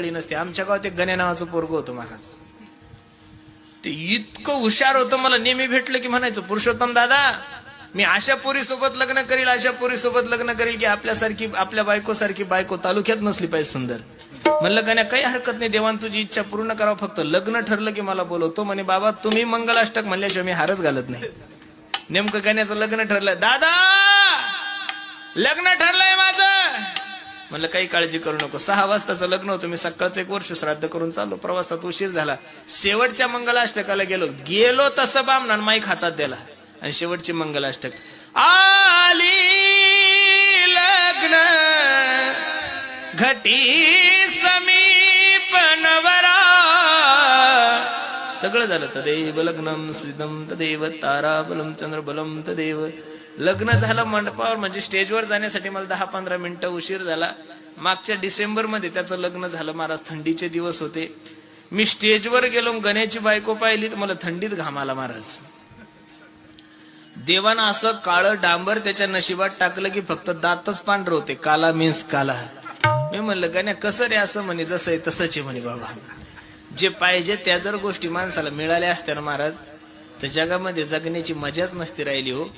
कळली नसते. आमच्या गावात एक गण्या नावाचं पोरग होतं महाराज. ते इतकं हुशार होतं मला नेहमी भेटलं की म्हणायचं पुरुषोत्तम दादा मी अशा पोरी सोबत लग्न करील अशा पोरी सोबत लग्न करील की आपल्यासारखी आपल्या बायकोसारखी बायको तालुक्यात नसली पाहिजे सुंदर. म्हणलं गण्या काही हरकत नाही देवान तुझी इच्छा पूर्ण करावं फक्त लग्न ठरलं की मला बोलवतो. म्हणे बाबा तुम्ही मंगलाष्टक म्हणल्याशिवाय मी हारच घालत नाही. नेमकं गण्याचं लग्न ठरलं. दादा लग्न ठरलंय माझं. म्हणलं काही काळजी करू नको. सहा वाजताचं लग्न होतं. मी सकाळचं एक वर्ष श्राद्ध करून चाललो. प्रवासात उशीर झाला. शेवटच्या मंगलाष्टकाला गेलो. गेलो तसं बामणान माईक हातात दिला आणि शेवटची मंगलाष्टक. आली लग्न. घटी समीप नवरा सगळं झालं. तदैव लग्नम श्रीदम तदैव तारा बलम चंद्र बलम तदैव लग्न झालं मंडपावर म्हणजे स्टेजवर जाण्यासाठी मला दहा पंधरा मिनिटं उशीर झाला. मागच्या डिसेंबरमध्ये त्याचं लग्न झालं. महाराज थंडीचे दिवस होते. मी स्टेजवर गेलो गण्याची बायको पाहिली तर मला थंडीत घाम आला महाराज. देवानं असं काळं डांबर त्याच्या नशिबात टाकलं की फक्त दातच पांढर होते काला मीन्स काला. मी म्हणलं गण्या कसं रे असं म्हणे जसं आहे तसंच आहे म्हणे बाबा. जे पाहिजे त्या जर गोष्टी माणसाला मिळाल्या असत्या ना महाराज तर जगामध्ये जगण्याची मजाच नसती राहिली हो.